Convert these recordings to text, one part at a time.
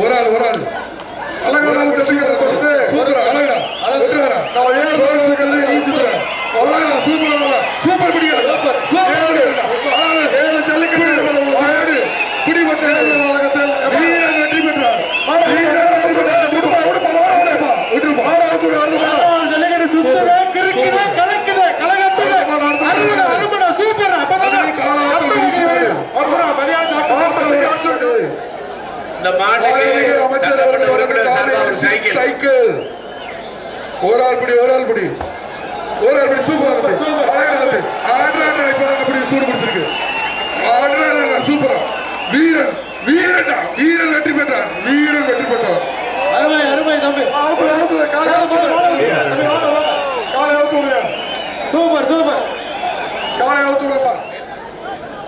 ஒரு ஆள் ஒரு ஆள் அழகான சர்டிபிகேட் கொடுத்து சூப்பர் அழகா. வெட்டுறா நம்ம ஏழு வருஷங்கள்ல இழுத்துக்கிறேன் அழகா சூப்பர் சூப்பர் பிடிக்கிறார் சூப்பர். ஏழு ஜல்லிக்கட்டு பிடிபட்ட உலகத்தில் வீரன் வெற்றி பெற்றார். ஜல்லிக்கட்டு சுத்தவே கிறுக்குது கலக்குது இந்த மாட்டுக்கு சட்டப்பட்ட உறுப்பினர் சார்பாக ஒரு சைக்கிள். சைக்கிள். ஒரு ஆள் பிடி ஒரு ஆள் பிடி. ஒரு ஆள் பிடி சூப்பர் சூப்பர். சூடு பிடிச்சிருக்கு. ஆடுறாங்க சூப்பரா. வீரன் வீரன்டா. வீரன் வெற்றி பெற்றார் வீரன் வெற்றி பெற்றார் அருமை அருமை தம்பி. சூப்பர் சூப்பர் காலை அவுத்துடுப்பா மாண்புமிகு அமைச்சர் அவர்கள் சைக்கிள் நூத்தி ஐம்பத்தஞ்சு மாண்புமிகு அமைச்சர் அவர்கள் ஒரு சைக்கிள் பிடி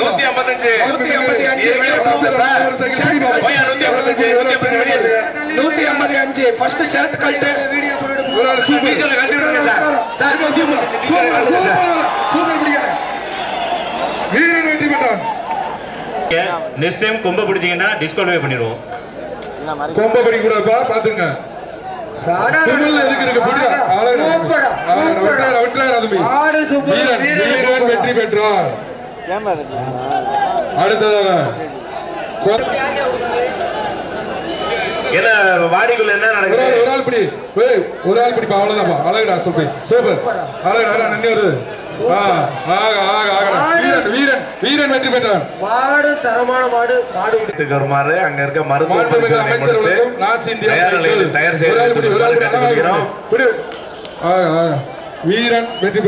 நூத்தி ஐம்பத்தஞ்சு. நூத்தி ஐம்பத்தஞ்சு. வெளியே நூத்தி ஐம்பத்தி அஞ்சு ஃபர்ஸ்ட் ஷர்ட் கழட்டு நெக்ஸ்ட் டைம் கொம்ப பிடிச்சீங்கன்னா டிஸ்குவாலிஃபை பண்ணிடுவோம். கொம்ப பிடிக்க கூடாதுப்பா பாத்துங்க வெற்றி பெற்றார் அடுத்ததாக என்ன வாடிக்குள்ள என்ன நடக்குது? ஒரு ஆள் பிடி. ஒரு ஆள் பிடிப்பா அவ்வளவுதான்ப்பா. அழகுடா சூப்பர் சூப்பர் அழகுடா அழகா நன்னி வருது வீரன் வீரன் வீரன் வெற்றி பெற்றான் மாடு தரமான மாடு மாடு வீட்டுக்கு வருமாறு அங்க இருக்க மருத்துவ தயார் செய்து அழகா. வீரன் வெற்றி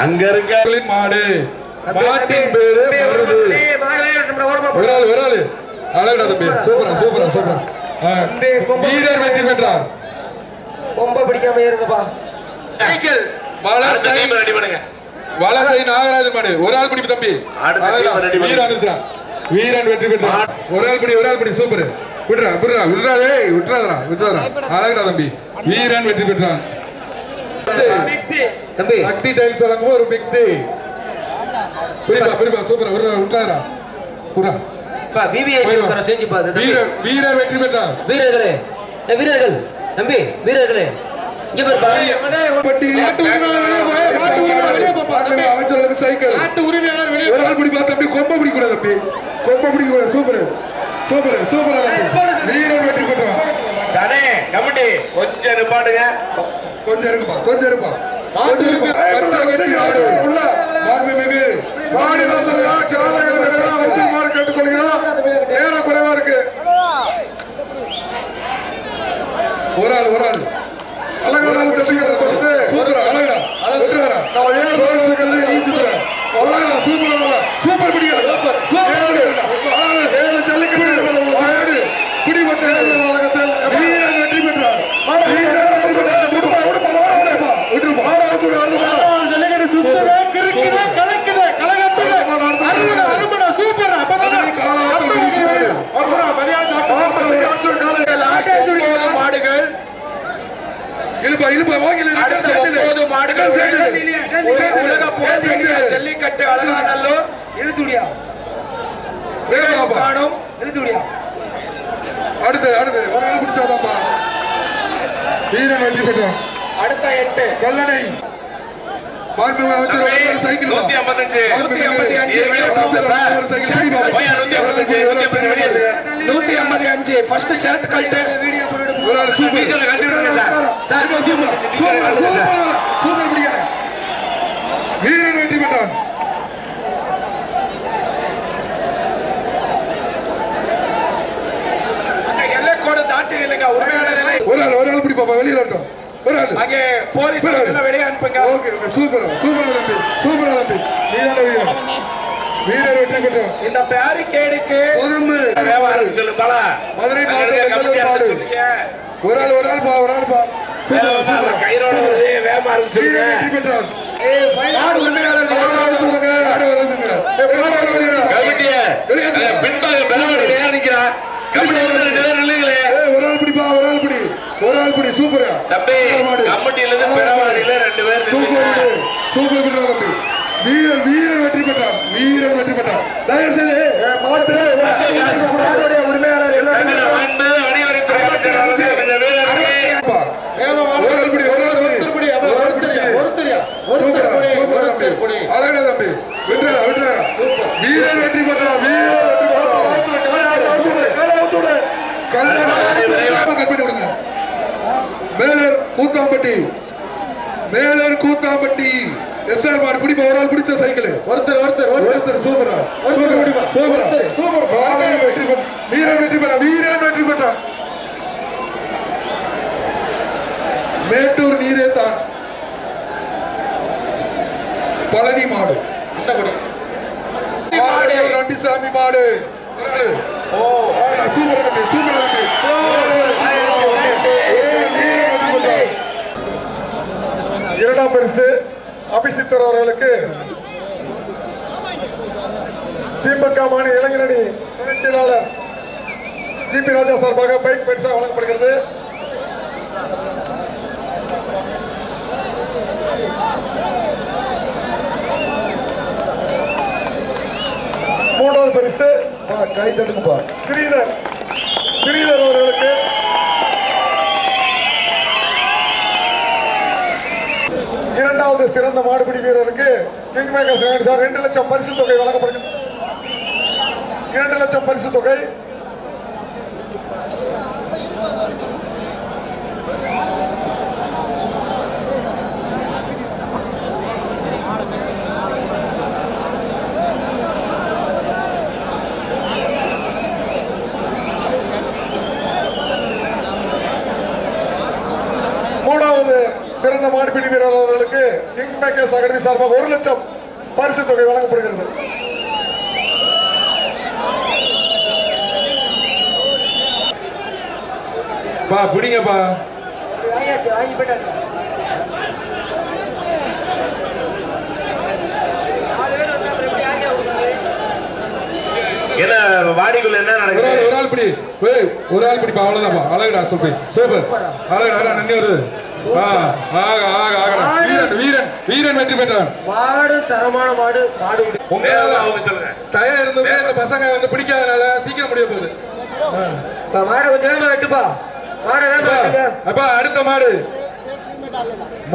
அங்க இருக்க மாடு. மாட்டின் பேரு ஒரு ஆள் அழகுடா தம்பி. சூப்பரா சூப்பரா சூப்பரா. ஆ, வீரன் வெற்றி பெற்றார் கொம்ப பிடிக்காம இருங்கப்பா. அடுத்த வலசை ரெடி பண்ணுங்க. வலசை நாகராஜன் மாடு. ஒரு ஆள் பிடி தம்பி. வீரன். வீரன் வெற்றி பெற்றார் ஒரு ஆள் பிடி ஒரு ஆள் பிடி சூப்பர். விடுறா விடுறா ஏய் விட்டுறாதடா விட்டுறாதடா. அழகுடா தம்பி. வீரன் வெற்றி பெற்றான். தம்பி. சக்தி டைல்ஸ் வழங்கும் ஒரு மிக்ஸி புரியுதா புரியுதா சூப்பர். விடுறா விட்டுறாதடா. புறா பா விவிஐபி உட்கார செஞ்சு பாத்து தம்பி. வீரர் வெற்றி பெற்றார் வீரர்களே. வீரர்கள். தம்பி வீரர்களே. அமைச்சர்களுக்கு சைக்கிள். நாட்டு உரிமையாளர் வெளியே ஒரு ஆள் பிடிப்பா தம்பி கொம்ப பிடிக்க கூடாது தம்பி. கொம்ப பிடிக்க கூடாது சூப்பர் சூப்பர் சூப்பரா வீரர் வெற்றி பெற்றார் சனே கமிட்டி கொஞ்சம் நிப்பாட்டுங்க. கொஞ்சம் கொஞ்சம் இருப்பா கொஞ்சம் இருப்பா நாடு உள்ள. மாண்புமிகு மாநிலசபை ஆட்சியாளர்கள் எல்லாம் ஒத்துமாறு கேட்டுக்கொள்கிறோம் நேரம் குறைவா இருக்கு ஒரு ஆள் ஒரு ஆள் அழகான சர்டிபிகேட் கொடுத்து சூப்பர் அழகா வெட்டுறா நம்ம ஏழு வருஷங்கள்ல இழுத்துக்கிறேன் அழகா சூப்பர் அழகா சூப்பர் பிடிக்கிறார் சூப்பர் சூப்பர் ஏழு ஜல்லிக்கட்டு ஏழு பிடிபட்ட உலகத்தில் வீரன் வெற்றி பெற்றார் வீரன் வெற்றி பெற்றார். விடுப்பா, விடுப்பா, விடுப்பா, விட்டுருப்பா. ஜல்லிக்கட்டு சுத்தவே கிறுக்குது கலக்குது கலகட்டுது அருமடா அருமடா சூப்பர் அப்பதான் மாடுகள் இழுப்பா, இழுப்பா, வாங்கில. அடுத்த ஒன்பது மாடுகள் உல- உலக புகழ்பெற்ற ஜல்லிக்கட்டு அழகாநல்லூர். இழுத்துடியா. காணும். இழுத்துடியா அடுத்து அடுத்து. ஒரு ஆள் பிடிச்சாதாப்பா. வீரன் வெற்றி பெற்றான் அடுத்த எட்டு. கல்லணை. சைக்கிள். நூத்தி ஐம்பத்தஞ்சு. ஐம்பத்தி அஞ்சு. நூத்தி ஐம்பத்தி ஃபர்ஸ்ட் ஷர்ட் கழட்டு டீசல் கட்டி விடுங்க சார். சார் சூப்பர் வீரன் வெற்றி பெற்றான் ஒரு ஆள் ஒரு ஆள். பிடி பாப்பா வெளியில வரட்டும். ஒரு ஆள். அங்கே போலீஸ் வெளியே அனுப்புங்க. ஓகே சூப்பர் சூப்பர் தம்பி சூப்பர் தம்பி நீதான வீரன் வீரர் வெற்றி பெற்றான் இந்த பேரிகேடுக்கு வியாபாரம் சொல்லு பாலா மதுரை அங்க ஒரு ஆள் ஒரு ஆள் பா ஒரு ஆள் பா. கயிறோட வருது வேகமா இருக்கு. உரிமையாளர் ஒரு ஆள் பிடி சூப்பரா. கமிட்டியில இருந்து பெறவாடியில ரெண்டு பேர் சூப்பர். சூப்பர் தம்பி வீரன் வீரன் வெற்றி பெற்றான் வீரன் வெற்றி பெற்றான் தயவு செய்து ஏய், மாடு கூத்தாம்பட்டி. மேலூர் கூத்தாம்பட்டி. எஸ்ஆர் மாடு பிடிப்பா ஒரு ஆள் பிடிச்ச சைக்கிள். ஒருத்தர் ஒருத்தர் ஒருத்தர். சூப்பரா. ஒருத்தர் பிடிப்பா. சூப்பரா. சூப்பர். பாலன் வெற்றி பெற்ற வீரன் வெற்றி பெற்ற வீரன் வெற்றி பெற்றான் மேட்டூர் நீரே தான். பழனி மாடு. மாடு. நண்டிசாமி மாடு. ஓ. Super super. பரிசு அபிஷித்தர் அவர்களுக்கு திமுக மாநில இளைஞரணி துணைச் செயலாளர் ஜிபி ராஜா சார்பாக பைக் பரிசாக வழங்கப்படுகிறது. மூன்றாவது பரிசு கை ஸ்ரீதர் ஸ்ரீதர் அவர்களுக்கு இரண்டாவது சிறந்த மாடுபிடி வீரருக்கு கிங் மேக்கர் சார் ரெண்டு லட்சம் பரிசு தொகை வழங்கப்படுகிறது. இரண்டு லட்சம் பரிசு தொகை. மூணாவது சிறந்த மாடுபிடி வீரர் அவர்களுக்கு கிங் மேக்கர்ஸ் அகாடமி சார்பாக ஒரு லட்சம் பரிசு தொகை வழங்கப்படுகிறது. பா பிடிங்கப்பா. என்ன வாடிக்குள்ள என்ன நடக்குது? ஒரு ஆள் பிடி. ஒரு ஆள் பிடிப்பா அவ்வளவுதான்ப்பா. அழகுடா சூப்பர் சூப்பர் அழகுடா நன்றி வருது வீரன் வீரன் வீரன் வெற்றி பெற்றான் மாடு தரமான மாடு மாடு பிடி. உங்களால அவங்க சொல்லுங்க. இருந்துமே இந்த பசங்க வந்து பிடிக்காதனால சீக்கிரம் முடிய போகுது. மாடை கொஞ்சம் வேகமா வெட்டுப்பா. மாடை அப்பா, அடுத்த மாடு.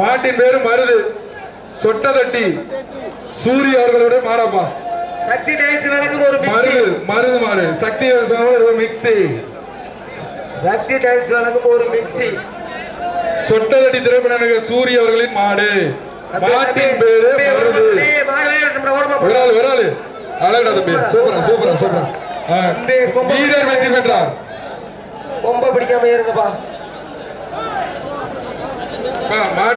மாட்டின் பேரு மருது. சொட்டதட்டி. சூரிய அவர்களுடைய மாடப்பா. சக்தி டைல்ஸ் வழங்கும் ஒரு மருது மருது மாடு. சக்தி ஒரு மிக்ஸி. சக்தி டைல்ஸ் வழங்கும் ஒரு மிக்ஸி. சொட்டதட்டி திரைப்பட நடிகர் சூரிய அவர்களின் மாடு. மாட்டின் பேரு ஒரு ஆள் அழகுடா தம்பி. சூப்பரா சூப்பரா சூப்பரா. வீரர் வெற்றி பெற்றார். கொம்ப பிடிக்காம இருங்கப்பா.